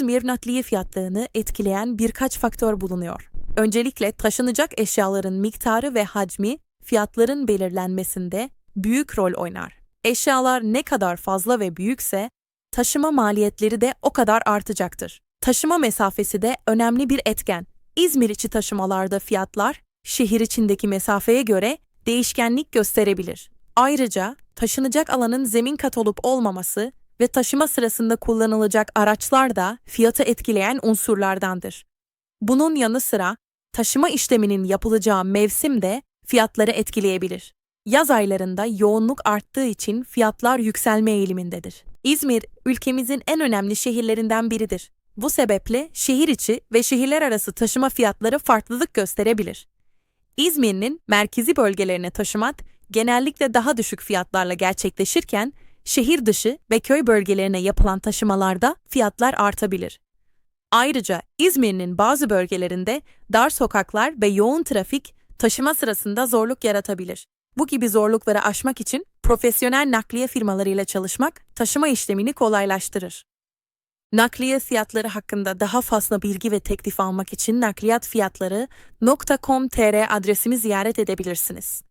İzmir nakliye fiyatlarını etkileyen birkaç faktör bulunuyor. Öncelikle taşınacak eşyaların miktarı ve hacmi fiyatların belirlenmesinde büyük rol oynar. Eşyalar ne kadar fazla ve büyükse taşıma maliyetleri de o kadar artacaktır. Taşıma mesafesi de önemli bir etken. İzmir içi taşımalarda fiyatlar şehir içindeki mesafeye göre değişkenlik gösterebilir. Ayrıca taşınacak alanın zemin kat olup olmaması ve taşıma sırasında kullanılacak araçlar da fiyatı etkileyen unsurlardandır. Bunun yanı sıra taşıma işleminin yapılacağı mevsim de fiyatları etkileyebilir. Yaz aylarında yoğunluk arttığı için fiyatlar yükselme eğilimindedir. İzmir, ülkemizin en önemli şehirlerinden biridir. Bu sebeple şehir içi ve şehirler arası taşıma fiyatları farklılık gösterebilir. İzmir'in merkezi bölgelerine taşımat genellikle daha düşük fiyatlarla gerçekleşirken, şehir dışı ve köy bölgelerine yapılan taşımalarda fiyatlar artabilir. Ayrıca İzmir'in bazı bölgelerinde dar sokaklar ve yoğun trafik taşıma sırasında zorluk yaratabilir. Bu gibi zorlukları aşmak için profesyonel nakliye firmalarıyla çalışmak taşıma işlemini kolaylaştırır. Nakliye fiyatları hakkında daha fazla bilgi ve teklif almak için nakliyatfiyatları.com.tr adresimi ziyaret edebilirsiniz.